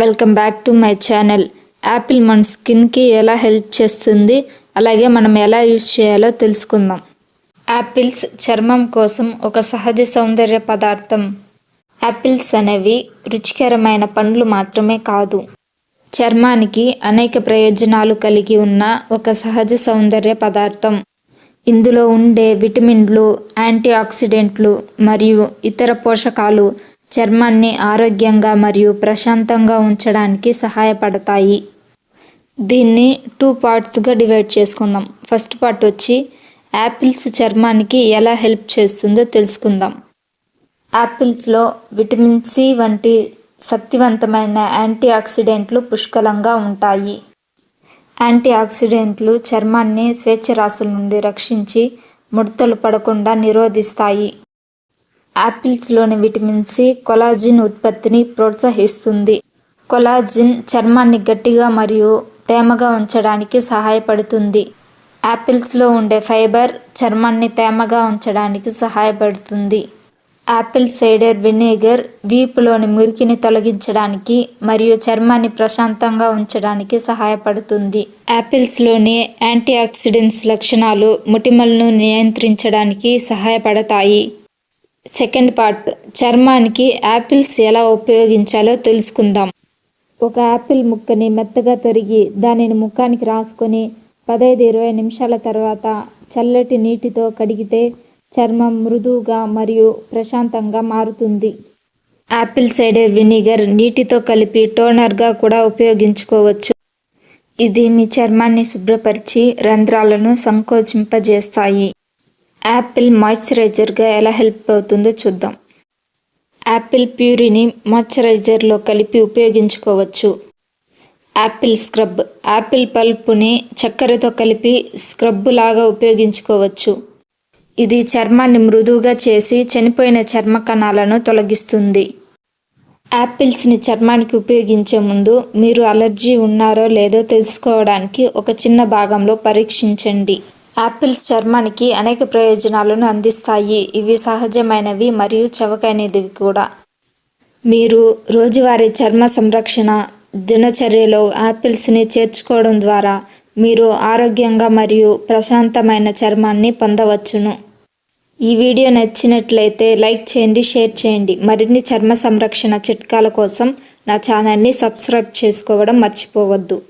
Welcome back to my channel apple మన స్కిన్కి ఎలా హెల్ప్ చేస్తుంది? అలాగే మనం ఎలా యూజ్ చేయాలో తెలుసుకుందాం. యాపిల్స్ చర్మం కోసం ఒక సహజ సౌందర్య పదార్థం. యాపిల్స్ అనేవి రుచికరమైన పండ్లు మాత్రమే కాదు. చర్మానికి అనేక ప్రయోజనాలు కలిగి ఉన్న ఒక సహజ సౌందర్య పదార్థం. ఇందులో ఉండే విటమిన్లు యాంటీ ఆక్సిడెంట్లు మరియు ఇతర పోషకాలు చర్మాన్ని ఆరోగ్యంగా మరియు ప్రశాంతంగా ఉంచడానికి సహాయపడతాయి. దీన్ని టూ పార్ట్స్గా డివైడ్ చేసుకుందాం. ఫస్ట్ పార్ట్ వచ్చి యాపిల్స్ చర్మానికి ఎలా హెల్ప్ చేస్తుందో తెలుసుకుందాం. యాపిల్స్లో విటమిన్ సి వంటి శక్తివంతమైన యాంటీ ఆక్సిడెంట్లు పుష్కలంగా ఉంటాయి. యాంటీ ఆక్సిడెంట్లు చర్మాన్ని స్వేచ్ఛరాశుల నుండి రక్షించి ముడతలు పడకుండా నిరోధిస్తాయి. యాపిల్స్లోని విటమిన్ సి కొలాజిన్ ఉత్పత్తిని ప్రోత్సహిస్తుంది. కొలాజిన్ చర్మాన్ని గట్టిగా మరియు తేమగా ఉంచడానికి సహాయపడుతుంది. యాపిల్స్లో ఉండే ఫైబర్ చర్మాన్ని తేమగా ఉంచడానికి సహాయపడుతుంది. యాపిల్ సైడర్ వినేగర్ వీపులోని మురికిని తొలగించడానికి మరియు చర్మాన్ని ప్రశాంతంగా ఉంచడానికి సహాయపడుతుంది. యాపిల్స్లోని యాంటీ ఆక్సిడెంట్స్ లక్షణాలు మొటిమలను నియంత్రించడానికి సహాయపడతాయి. Second part. చర్మానికి యాపిల్స్ ఎలా ఉపయోగించాలో తెలుసుకుందాం. ఒక యాపిల్ ముక్కని మెత్తగా తొరిగి దానిని ముఖానికి రాసుకొని పదహైదు ఇరవై నిమిషాల తర్వాత చల్లటి నీటితో కడిగితే చర్మం మృదువుగా మరియు ప్రశాంతంగా మారుతుంది. యాపిల్ సైడర్ వినిగర్ నీటితో కలిపి టోనర్గా కూడా ఉపయోగించుకోవచ్చు. ఇది మీ చర్మాన్ని శుభ్రపరిచి రంధ్రాలను సంకోచింపజేస్తాయి. యాపిల్ మాయిశ్చరైజర్గా ఎలా హెల్ప్ అవుతుందో చూద్దాం. యాపిల్ ప్యూరిని మాయిశ్చరైజర్లో కలిపి ఉపయోగించుకోవచ్చు. యాపిల్ స్క్రబ్ యాపిల్ పల్పుని చక్కెరతో కలిపి స్క్రబ్ లాగా ఉపయోగించుకోవచ్చు. ఇది చర్మాన్ని మృదువుగా చేసి చనిపోయిన చర్మ కణాలను తొలగిస్తుంది. యాపిల్స్ని చర్మానికి ఉపయోగించే ముందు మీరు అలర్జీ ఉన్నారో లేదో తెలుసుకోవడానికి ఒక చిన్న భాగంలో పరీక్షించండి. యాపిల్స్ చర్మానికి అనేక ప్రయోజనాలను అందిస్తాయి. ఇవి సహజమైనవి మరియు చవకైనవి కూడా. మీరు రోజువారీ చర్మ సంరక్షణ దినచర్యలో యాపిల్స్ని చేర్చుకోవడం ద్వారా మీరు ఆరోగ్యంగా మరియు ప్రశాంతమైన చర్మాన్ని పొందవచ్చును. ఈ వీడియో నచ్చినట్లయితే లైక్ చేయండి షేర్ చేయండి. మరిన్ని చర్మ సంరక్షణ చిట్కాల కోసం నా ఛానల్ని సబ్స్క్రైబ్ చేసుకోవడం మర్చిపోవద్దు.